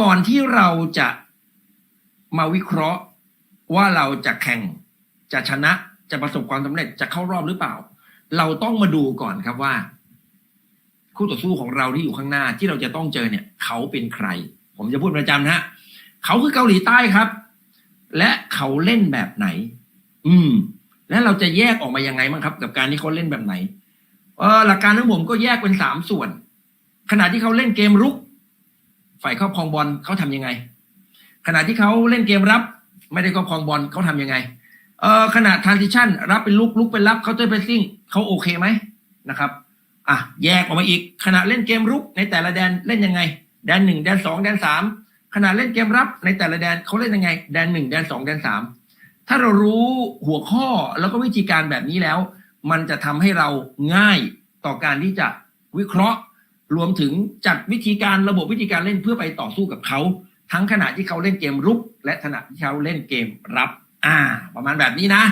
ก่อนที่เราจะมาวิเคราะห์ว่าเราจะแข่งจะชนะจะประสบความสำเร็จจะเข้ารอบหรือเปล่า เราต้องมาดูก่อนครับว่า คู่ต่อสู้ของเราที่อยู่ข้างหน้าที่เราจะต้องเจอเนี่ย เขาเป็นใคร ผมจะพูดประจำนะฮะเขาคือเกาหลีใต้ครับ และเขาเล่นแบบไหน อืม และเราจะแยกออกมายังไงบ้างครับ กับการที่เขาเล่นแบบไหนเออหลักการของผมก็แยกเป็นสามส่วน ขณะที่เขาเล่นเกมรุก ฝ่ายครอบครองบอลเขาทำยังไง ขณะที่เขาเล่นเกมรับ ไม่ได้ครอบครองบอลเขาทำยังไงเออขณะ transition รับเป็นลุกลุกเป็นรับเขาเตอร์เพสซิ่งเขาโอเคไหมนะครับอะแยกออกมาอีก ขณะเล่นเกมรุกในแต่ละแดนเล่นยังไง แดนหนึ่งแดนสองแดนสามขณะเล่นเกมรับในแต่ละแดนเขาเล่นยังไง แดนหนึ่งแดนสองแดนสามถ้าเรารู้หัวข้อแล้วก็วิธีการแบบนี้แล้ว มันจะทำให้เราง่ายต่อการที่จะวิเคราะห์ รวมถึงจัดวิธีการระบบวิธีการเล่นเพื่อไปต่อสู้กับเขา ทั้งขณะที่เขาเล่นเกมรุก และขณะที่เขาเล่นเกมรับ อ่า ประมาณแบบนี้นะ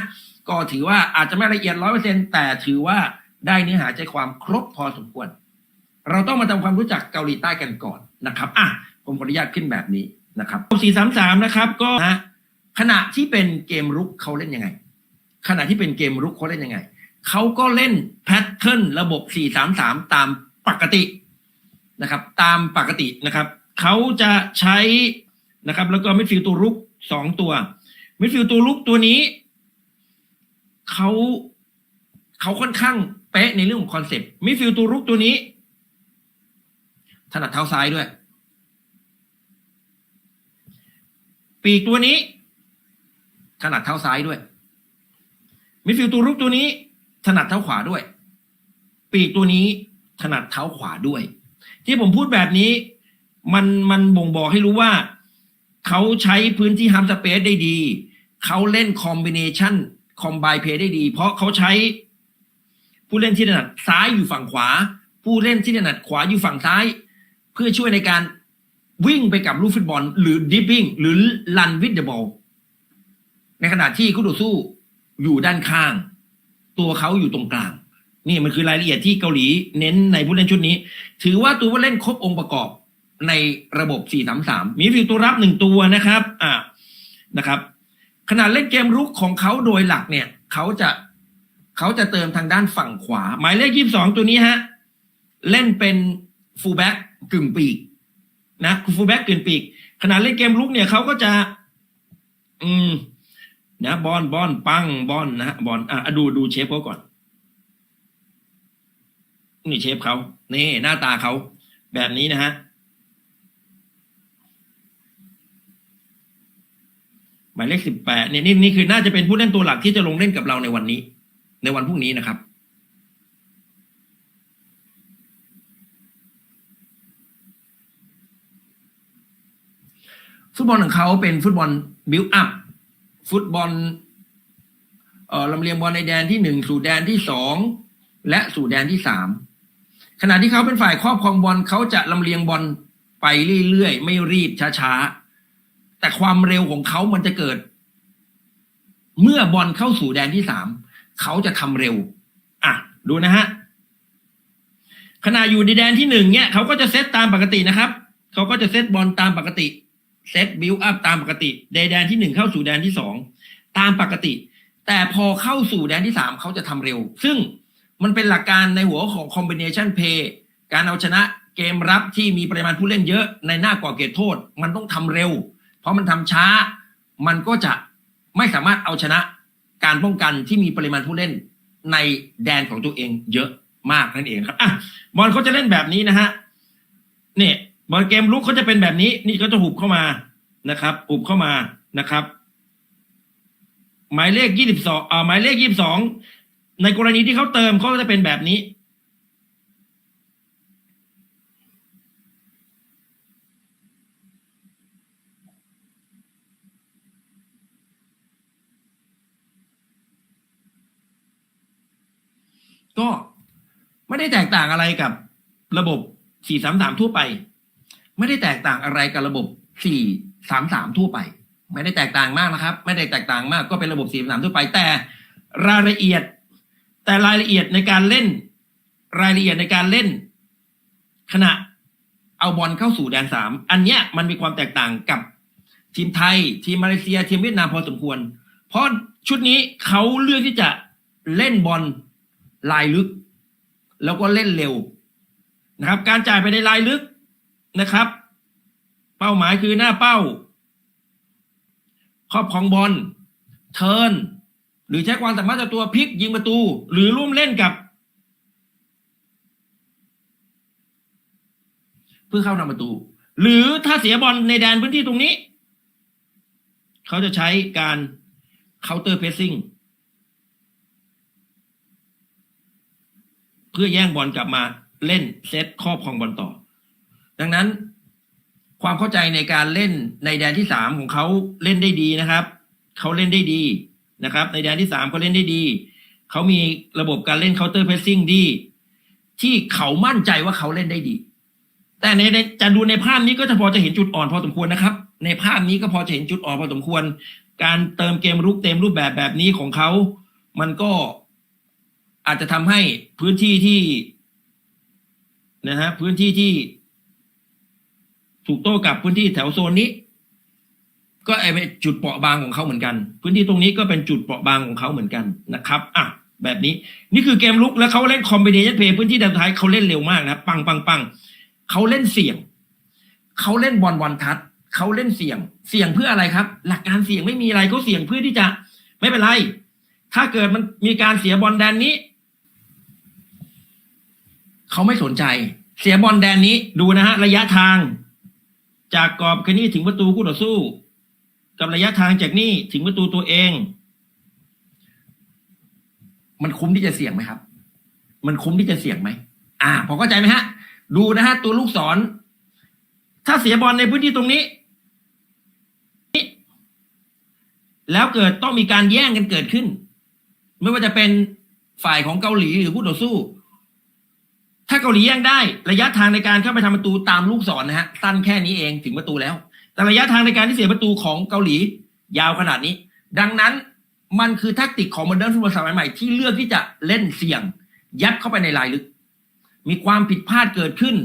ก็ถือว่าอาจจะไม่ละเอียดร้อยเปอร์เซ็นแต่ถือว่าได้เนื้อหาใจความครบพอสมควร เราต้องมาทำความรู้จักเกาหลีใต้กันก่อนนะครับอะผมขออนุญาตขึ้นแบบนี้นะครับสี่สามสามนะครับ ก็นะขณะที่เป็นเกมรุกเขาเล่นยังไง ขณะที่เป็นเกมรุกเขาเล่นยังไงเขาก็เล่นแพทเทิร์นระบบ 4-3-3 ตามปกติ นะครับ ตามปกตินะครับ เขาจะใช้นะครับ แล้วก็มิดฟิลด์ตัวรุกสองตัวมิดฟิลด์ตัวรุกตัวนี้เขาเขาค่อนข้างเป๊ะในเรื่องของคอนเซปต์มิดฟิลด์ตัวรุกตัวนี้ ถนัดเท้าซ้ายด้วย ปีกตัวนี้ ถนัดเท้าซ้ายด้วยมิดฟิลด์ตัวรุกตัวนี้ ถนัดเท้าขวาด้วย ปีกตัวนี้ ถนัดเท้าขวาด้วย ที่ผมพูดแบบนี้ มันมันบ่งบอกให้รู้ว่า เขาใช้พื้นที่ฮัมสเปซได้ดี เขาเล่นคอมบิเนชันคอมไบเพย์ได้ดี เพราะเขาใช้ ผู้เล่นที่ถนัดซ้ายอยู่ฝั่งขวา ผู้เล่นที่ถนัดขวาอยู่ฝั่งซ้าย เพื่อช่วยในการวิ่งไปกับลูกฟุตบอล หรือดิฟ p ิ n งหรือลันวิดเดบอลในขณะที่คู่ต่อสู้อยู่ด้านข้าง ตัวเขาอยู่ตรงกลาง นี่มันคือรายละเอียดที่เกาหลีเน้นในผู้เล่นชุดนี้ ถือว่าตัวผู้เล่นครบองค์ประกอบในระบบ 4-3-3 มีฟิลตัวรับหนึ่งตัวนะครับอ่านะครับ ขนาดเล่นเกมรุกของเขาโดยหลักเนี่ย เขาจะเขาจะเติมทางด้านฝั่งขวา หมายเลขยี่สองตัวนี้ฮะ เล่นเป็นฟูลแบ็กกึ่งปีกนะฟูลแบ็กกึ่งปีก ขนาดเล่นเกมรุกเนี่ยเขาก็จะ อืมนะบอลบอลปังบอลนะฮะบอลอะดูดูเชฟเขาก่อน นี่เชฟเขานี่หน้าตาเขาแบบนี้นะฮะหมายเลขสิบแปดเนี่ยนี่นี่คือน่าจะเป็นผู้เล่นตัวหลักที่จะลงเล่นกับเราในวันนี้ ในวันพรุ่งนี้นะครับ ฟุตบอลของเขาเป็นฟุตบอลบิวอัพฟุตบอลเอ่อลำเลียงบอลในแดนที่หนึ่งสู่แดนที่สองและสู่แดนที่สาม ขณะที่เขาเป็นฝ่ายครอบครองบอลเขาจะลำเลียงบอลไปเรื่อยๆ ไม่รีบช้าๆ แต่ความเร็วของเขามันจะเกิด เมื่อบอลเข้าสู่แดนที่สามเขาจะทำเร็ว อะ ดูนะฮะขณะอยู่ในแดนที่หนึ่งเนี่ยเขาก็จะเซตตามปกตินะครับเขาก็จะเซตบอลตามปกติเซตบิลอัพตามปกติในแดนที่หนึ่งเข้าสู่แดนที่สองตามปกติ แต่พอเข้าสู่แดนที่สามเขาจะทำเร็ว ซึ่ง มันเป็นหลักการในหัวของ combination play การเอาชนะเกมรับที่มีปริมาณผู้เล่นเยอะในหน้ากรอเขตโทษ มันต้องทำเร็ว เพราะมันทำช้า มันก็จะไม่สามารถเอาชนะการป้องกันที่มีปริมาณผู้เล่นในแดนของตัวเองเยอะมากนั่นเองครับอะบอลเขาจะเล่นแบบนี้นะฮะเนี่ยบอลเกมลุกเขาจะเป็นแบบนี้ นี่ก็จะหุบเข้ามานะครับหุบเข้ามานะครับ หมายเลขยี่สิบสองอ่าหมายเลขยี่สิบสอง ในกรณีที่เขาเติมเขาก็จะเป็นแบบนี้ ก็ไม่ได้แตกต่างอะไรกับระบบ 433 ทั่วไป ไม่ได้แตกต่างอะไรกับระบบ 433 ทั่วไป ไม่ได้แตกต่างมากนะครับ ไม่ได้แตกต่างมากก็เป็นระบบ 433 ทั่วไปแต่รายละเอียด แต่รายละเอียดในการเล่น รายละเอียดในการเล่น ขณะเอาบอลเข้าสู่แดนสามอันเนี้ยมันมีความแตกต่างกับทีมไทย ทีมมาเลเซีย ทีมเวียดนามพอสมควร เพราะชุดนี้เขาเลือกที่จะเล่นบอลลายลึก แล้วก็เล่นเร็วนะครับ การจ่ายไปในลายลึกนะครับ เป้าหมายคือหน้าเป้า ครอบครองบอลเทิร์น หรือใช้ความสามารถจากตัวพลิกยิงประตู หรือร่วมเล่นกับ เพื่อเข้านำประตู หรือถ้าเสียบอลในแดนพื้นที่ตรงนี้ เขาจะใช้การเคาน์เตอร์เพสซิ่งเพื่อแย่งบอลกลับมาเล่นเซตครอบครองบอลต่อ ดังนั้นความเข้าใจในการเล่นในแดนที่สามของเขาเล่นได้ดีนะครับ เขาเล่นได้ดี นะครับ ในแดนที่สามเขาเล่นได้ดี เขามีระบบการเล่นเคาน์เตอร์เพสซิ่งดี ที่เขามั่นใจว่าเขาเล่นได้ดี แต่ในจะดูในภาพนี้ก็จะพอจะเห็นจุดอ่อนพอสมควรนะครับ ในภาพนี้ก็พอจะเห็นจุดอ่อนพอสมควร การเติมเกมรุกเต็มรูปแบบแบบนี้ของเขา มันก็อาจจะทำให้พื้นที่ที่นะฮะพื้นที่ที่ถูกโต้กลับพื้นที่แถวโซนนี้ ก็ไอเป็นจุดเปราะบางของเขาเหมือนกัน พื้นที่ตรงนี้ก็เป็นจุดเปราะบางของเขาเหมือนกันนะครับอะแบบนี้นี่คือเกมลุกแล้วเขาเล่นคอมบิเนชันเพย์พื้นที่ด้านท้ายเขาเล่นเร็วมากนะปังปังปังเขาเล่นเสี่ยงเขาเล่นบอลวันทัดเขาเล่นเสี่ยงเสี่ยงเพื่ออะไรครับ หลักการเสี่ยงไม่มีอะไรเขาเสี่ยงเพื่อที่จะไม่เป็นไร ถ้าเกิดมันมีการเสียบอลแดนนี้เขาไม่สนใจ เสียบอลแดนนี้ดูนะฮะระยะทาง จากกรอบแค่นี้ถึงประตูคู่ต่อสู้ กับระยะทางจากนี่ถึงประตูตัวเอง มันคุ้มที่จะเสี่ยงไหมครับ มันคุ้มที่จะเสี่ยงไหมอ่าพอเข้าใจไหมฮะ ดูนะฮะ ตัวลูกศร ถ้าเสียบอลในพื้นที่ตรงนี้แล้วเกิดต้องมีการแย่งกันเกิดขึ้น ไม่ว่าจะเป็นฝ่ายของเกาหลีหรือผู้ต่อสู้ ถ้าเกาหลีแย่งได้ ระยะทางในการเข้าไปทำประตูตามลูกศรนะฮะสั้นแค่นี้เองถึงประตูแล้ว แต่ระยะทางในการที่เสียประตูของเกาหลียาวขนาดนี้ ดังนั้นมันคือแทคติกของโมเดิร์นฟุตบอลสมัยใหม่ที่เลือกที่จะเล่นเสี่ยง ยัดเข้าไปในลายลึก มีความผิดพลาดเกิดขึ้น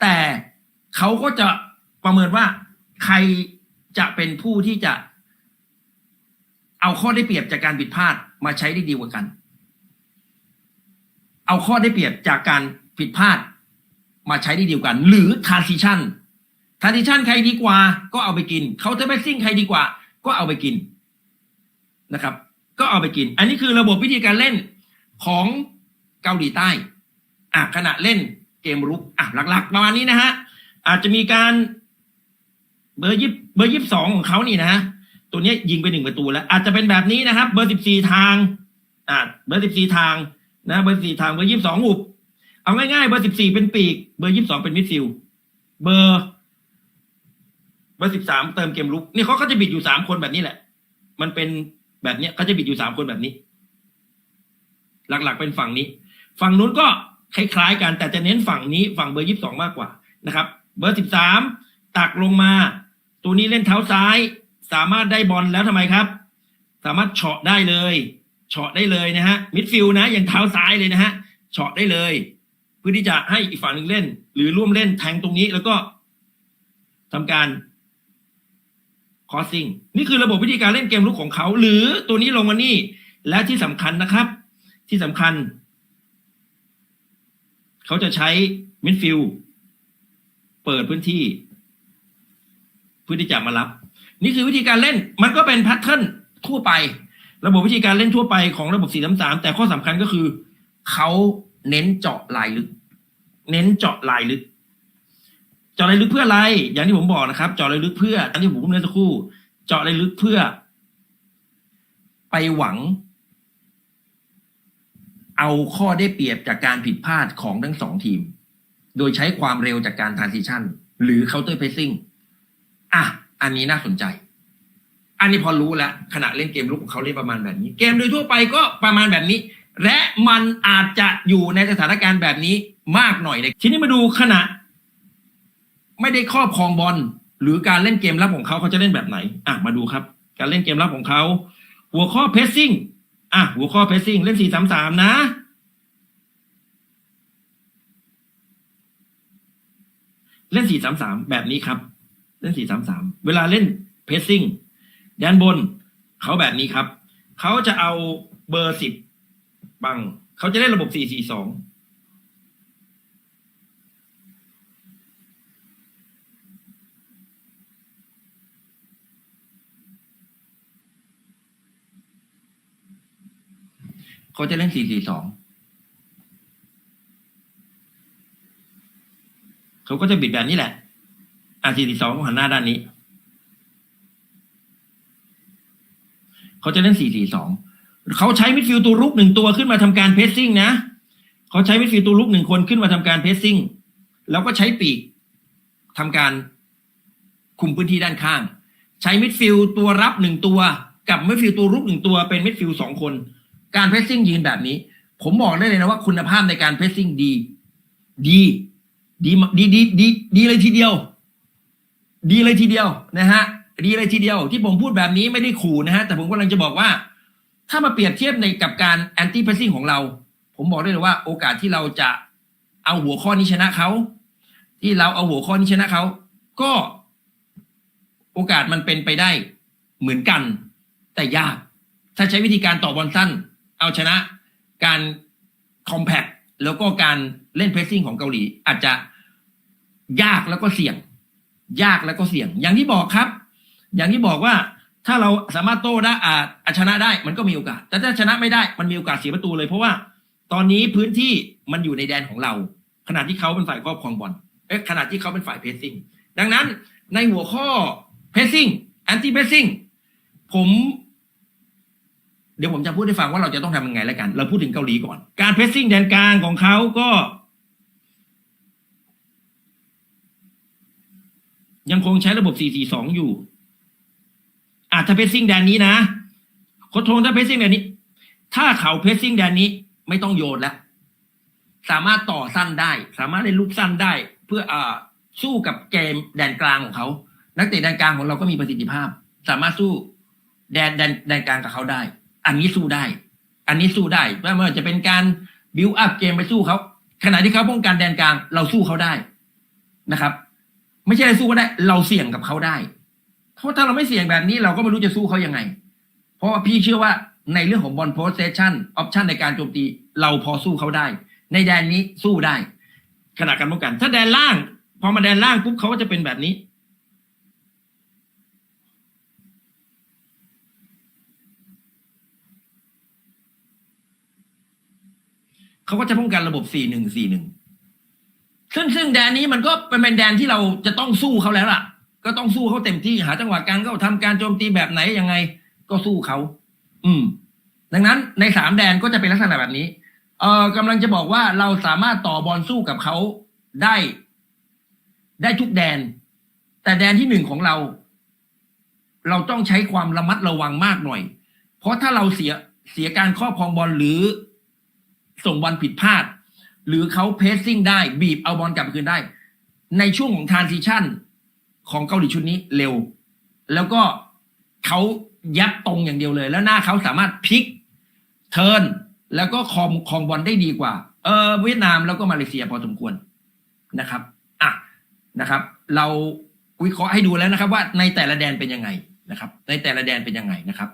แต่เขาก็จะประเมินว่าใครจะเป็นผู้ที่จะ เอาข้อได้เปรียบจากการผิดพลาดมาใช้ได้ดีกว่ากัน เอาข้อได้เปรียบจากการผิดพลาดมาใช้ได้ดีกว่ากัน หรือการซีชั่น transition ใครดีกว่า ก็เอาไปกิน counter pressing ใครดีกว่า ก็เอาไปกินนะครับ ก็เอาไปกิน อันนี้คือระบบวิธีการเล่นของเกาหลีใต้อะขณะเล่นเกมรุกอะหลัก ๆ ประมาณนี้นะฮะอาจจะมีการเบอร์ยิบเบอร์ยิบสองของเขานี่นะฮะตัวนี้ยิงไปหนึ่งประตูแล้ว อาจจะเป็นแบบนี้นะครับ เบอร์สิบสี่ทางอ่าเบอร์สิบสี่ทางนะ เบอร์สี่ทางเบอร์ยี่สองหุบเอาง่ายๆเบอร์สิบสี่เป็นปีก เบอร์ยี่สองเป็นมิดฟิลเบอร์ บอร์สิบสามเติมเกมลุกนี่เขาก็จะบิดอยู่สามคนแบบนี้แหละ มันเป็นแบบเนี้ยเขาจะบิดอยู่สามคนแบบนี้ หลักๆเป็นฝั่งนี้ ฝั่งนู้นก็คล้ายๆ กันแต่จะเน้นฝั่งนี้ฝั่งเบอร์ยี่สิบสองมากกว่านะครับ เบอร์สิบสามตักลงมา ตัวนี้เล่นเท้าซ้าย สามารถได้บอลแล้วทำไมครับ สามารถเฉาะได้เลยเฉาะได้เลยนะฮะมิดฟิลนะอย่างเท้าซ้ายเลยนะฮะเฉาะได้เลย เพื่อที่จะให้อีกฝั่งหนึ่งเล่น หรือร่วมเล่นแทงตรงนี้แล้วก็ทำการ คอสซิ่งนี่คือระบบวิธีการเล่นเกมลุกของเขา หรือตัวนี้ลงมานี่ และที่สำคัญนะครับ ที่สำคัญ เขาจะใช้มิดฟิลเปิดพื้นที่เพื่อที่จะมารับ นี่คือวิธีการเล่น มันก็เป็นแพทเทิร์นทั่วไป ระบบวิธีการเล่นทั่วไปของระบบ4 3 3แต่ข้อสำคัญก็คือ เขาเน้นเจาะลายลึก เน้นเจาะลายลึก จาะลายลึกเพื่ออะไร อย่างที่ผมบอกนะครับ เจาะลายลึกเพื่ออันที่ผมพูดเมื่อสักครู่ เจาะลายลึกเพื่อ ไปหวัง เอาข้อได้เปรียบจากการผิดพลาดของทั้งสองทีม โดยใช้ความเร็วจากการ transition หรือ counter pressing อะ อันนี้น่าสนใจ อันนี้พอรู้แล้วขณะเล่นเกมลุกของเขาเล่นประมาณแบบนี้ เกมโดยทั่วไปก็ประมาณแบบนี้ และมันอาจจะอยู่ในสถานการณ์แบบนี้มากหน่อยเลยทีนี้มาดูขณะ ไม่ได้ครอบครองบอลหรือการเล่นเกมรับของเขาเขาจะเล่นแบบไหน อะมาดูครับ การเล่นเกมรับของเขาหัวข้อเพสซิ่งอะหัวข้อเพสซิ่งเล่นสี่สามสามนะเล่นสี่สามสามแบบนี้ครับ เล่นสี่สามสามเวลาเล่นเพสซิ่งด้านบนเขาแบบนี้ครับ เขาจะเอาเบอร์สิบบัง เขาจะเล่นระบบสี่สี่สอง เขาจะเล่นสี่สี่สองเขาก็จะบิดแบบนี้แหละ อะสี่สี่สองหันหน้าด้านนี้ เขาจะเล่นสี่สี่สองเขาใช้มิดฟิลด์ตัวรุกหนึ่งตัวขึ้นมาทำการเพสซิ่งนะเขาใช้มิดฟิลด์ตัวรุกหนึ่งคนขึ้นมาทำการเพสซิ่งแล้วก็ใช้ปีกทำการคุมพื้นที่ด้านข้าง ใช้มิดฟิลด์ตัวรับหนึ่งตัว กับมิดฟิลด์ตัวรุกหนึ่งตัวเป็นมิดฟิลด์สองคน การเพสซิ่งยืนแบบนี้ ผมบอกได้เลยนะว่าคุณภาพในการเพสซิ่งดี ดี ดีดีดีดีดีเลยทีเดียว ดีเลยทีเดียวนะฮะ ดีเลยทีเดียว ที่ผมพูดแบบนี้ไม่ได้ขู่นะฮะ แต่ผมกำลังจะบอกว่า ถ้ามาเปรียบเทียบในกับการแอนตี้เพรสซิ่งของเรา ผมบอกได้เลยว่า โอกาสที่เราจะเอาหัวข้อนี้ชนะเขาที่เราเอาหัวข้อนี้ชนะเขาก็โอกาสมันเป็นไปได้เหมือนกัน แต่ยาก ถ้าใช้วิธีการต่อบอลสั้น เอาชนะการคอมแพคแล้วก็การเล่นเพรสซิ่งของเกาหลี อาจจะยากแล้วก็เสี่ยง ยากแล้วก็เสี่ยง อย่างที่บอกครับ อย่างที่บอกว่าถ้าเราสามารถโต้ได้อาจชนะได้มันก็มีโอกาส แต่ถ้าชนะไม่ได้มันมีโอกาสเสียประตูเลย เพราะว่าตอนนี้พื้นที่มันอยู่ในแดนของเรา ขณะที่เขาเป็นฝ่ายครอบครองบอลเอ๊ะขณะที่เขาเป็นฝ่ายเพรสซิ่งดังนั้นในหัวข้อเพรสซิ่งแอนตี้เพรสซิ่งผม เดี๋ยวผมจะพูดให้ฟังว่าเราจะต้องทำยังไงแล้วกัน เราพูดถึงเกาหลีก่อน การเพรสซิ่งแดนกลางของเขาก็ ยังคงใช้ระบบ 442 อยู่อาจจะเพสซิ่งแดนนี้นะโคชโทงถ้าเพสซิ่งแดนนี้ ถ้าเขาเพสซิ่งแดนนี้ไม่ต้องโยนแล้ว สามารถต่อสั้นได้ สามารถเล่นลูกสั้นได้ เพื่ออ่าสู้กับเกมแดนกลางของเขา นักเตะแดนกลางของเราก็มีประสิทธิภาพ สามารถสู้แดนแดนแดนกลางกับเขาได้ อันนี้สู้ได้ อันนี้สู้ได้ไม่ว่าจะเป็นการบิวอัพเกมไปสู้เขาขณะที่เขาป้องกันแดนกลาง เราสู้เขาได้นะครับ ไม่ใช่สู้ก็ได้ เราเสี่ยงกับเขาได้ เพราะถ้าเราไม่เสี่ยงแบบนี้ เราก็ไม่รู้จะสู้เขายังไง เพราะว่าพี่เชื่อว่าในเรื่องของบอลโพสเซชันออปชันในการโจมตีเราพอสู้เขาได้ ในแดนนี้สู้ได้ ขณะการป้องกัน ถ้าแดนล่าง พอมาแดนล่างปุ๊บเขาก็จะเป็นแบบนี้ เขาก็จะป้องกันระบบสี่หนึ่งสี่หนึ่งซึ่งซึ่งแดนนี้มันก็เป็นแดนที่เราจะต้องสู้เขาแล้วล่ะ ก็ต้องสู้เขาเต็มที่หาจังหวะการก็ทำการโจมตีแบบไหนยังไง ก็สู้เขาอืม ดังนั้นในสามแดนก็จะเป็นลักษณะแบบนี้ เอ่อกำลังจะบอกว่าเราสามารถต่อบอลสู้กับเขาได้ ได้ทุกแดน แต่แดนที่หนึ่งของเรา เราต้องใช้ความระมัดระวังมากหน่อย เพราะถ้าเราเสียเสียการครอบครองบอลหรือ ส่งบอลผิดพลาด หรือเขาเพสซิ่งได้บีบเอาบอลกลับคืนได้ ในช่วงของทรานซิชั่นของเกาหลีชุดนี้เร็ว แล้วก็เขายัดตรงอย่างเดียวเลย แล้วหน้าเขาสามารถพลิกเทิร์นแล้วก็คอมคองบอลได้ดีกว่า เออเวียดนามแล้วก็มาเลเซียพอสมควรนะครับอะนะครับ เราวิเคราะห์ให้ดูแล้วนะครับ ว่าในแต่ละแดนเป็นยังไงนะครับ ในแต่ละแดนเป็นยังไงนะครับ